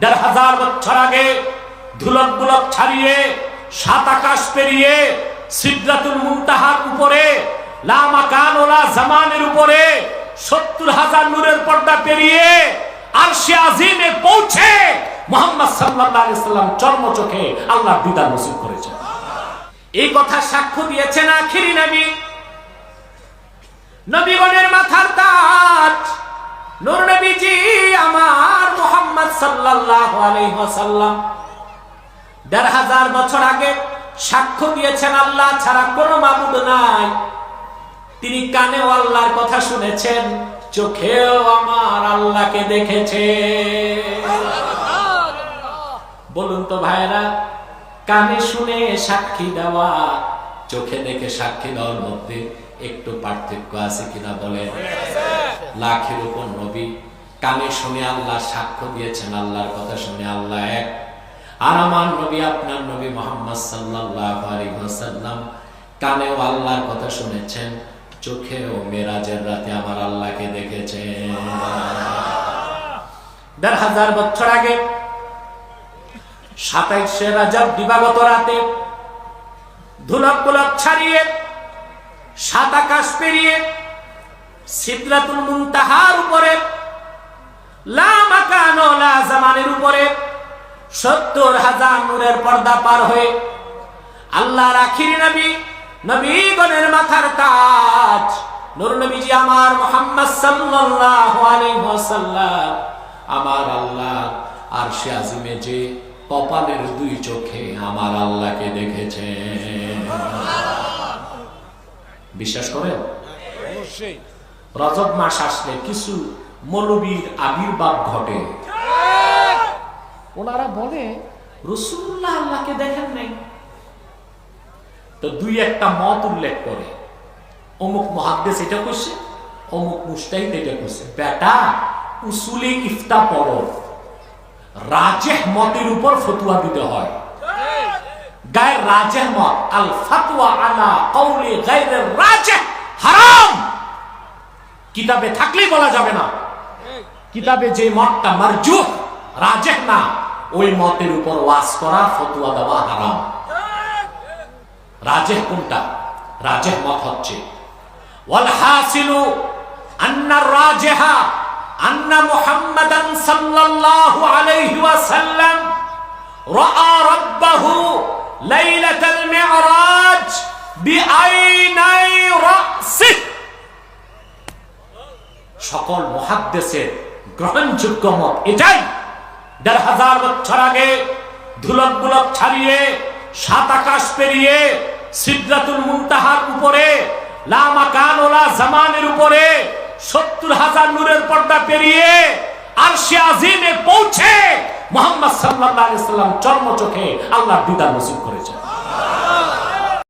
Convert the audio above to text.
দেড় হাজার বছর আগে ধুলক বুলক ছাড়িয়ে সাত আকাশ পেরিয়ে সিদ্ধাতুল মুনতাহার উপরে ওলা জামানের উপরে সত্তর হাজার নূরের পর্দা পেরিয়ে মোহাম্মদ চর্ম চোখে আল্লাহ এই কথা সাক্ষ্য দিয়েছেন আখিরি নবী। নবীগণের মাথার সাল্লাল্লাহু আলাইহি ওয়াসাল্লাম। দেড় হাজার বছর আগে সাক্ষ্য দিয়েছেন আল্লাহ, ছাড়া কোনো মাবুদ নাই। তিনি কানেও আল্লাহর কথা শুনেছেন, চোখেও আমার আল্লাহকে দেখেছে বলুন তো ভাইরা কানে শুনে সাক্ষী দেওয়া, চোখে দেখে সাক্ষী দেওয়ার মধ্যে একটু পার্থক্য আছে কিনা বলেন? লাখের উপর নবী কানে শুনে আল্লাহ সাক্ষ্য দিয়েছেন, আল্লাহর কথা শুনে আল্লাহ এক। আর আমার নবী, আপনার নবী মোহাম্মদ ওয়াসাল্লাম কানেও আল্লাহর কথা শুনেছেন, চোখেও মেরাজের রাতে আমার আল্লাহকে দেখেছেন। দেড় হাজার বছর আগে, সাতাইশে রাজাব দিবাগত রাতে ধুলক পুলক ছাড়িয়ে, সাত আকাশ পেরিয়ে, সিদ্রাতুল মুনতাহার উপরে সত্তর হাজার নূরের পর্দা পার হয়ে আল্লাহর আখিরি নবী নবীগণের মাথার তাজ। নূর নবীজি আমার মোহাম্মদ সাল্লাল্লাহু আলাইহি ওয়াসাল্লাম আমার আল্লাহ আর সে আজিমে যে কপালের দুই চোখে আমার আল্লাহকে দেখেছে। বিশ্বাস করেন? রজব মাস আসলে কিছু মৌলবীর আবির্ভাব ঘটে। ওনারা বলে, রসুল্লাহ আল্লাহকে দেখেন নাই। তো দুই একটা মত উল্লেখ করে। অমুক মহাদ্দেশ এটা করছে, অমুক মুস্তাহিদ এটা করছে। বেটা, উসুলে ইফতা পড়ো। রাজেহ মতের উপর ফতুয়া দিতে হয়। গায়ের রাজেহ মত, আল ফাতওয়া আলা কওলি গায়রের রাজেহ, হারাম। কিতাবে থাকলেই বলা যাবে না। কিতাবে যে মতটা মারজুহ রাজেহ না, ওই মতের উপর ওয়াজ করা ফতুয়া দেওয়া হারাম। রাজেহ কোনটা? রাজেহ মত হচ্ছে রাজেহা আন্না সাল্লাল্লাহু সকল মহাদ্দেশের গ্রহণযোগ্য মত এটাই। দেড় হাজার বছর আগে ধুলক বুলক ছাড়িয়ে সাত আকাশ পেরিয়ে সিদ্ধাতুল মুন্তাহার উপরে লামাকান ওলা জামানের উপরে সত্তর হাজার নূরের পর্দা পেরিয়ে আর সে আজিমে পৌঁছে মোহাম্মদ সাল্লাহ সাল্লাম চর্ম চোখে আল্লাহ দিদার নসিব করেছেন।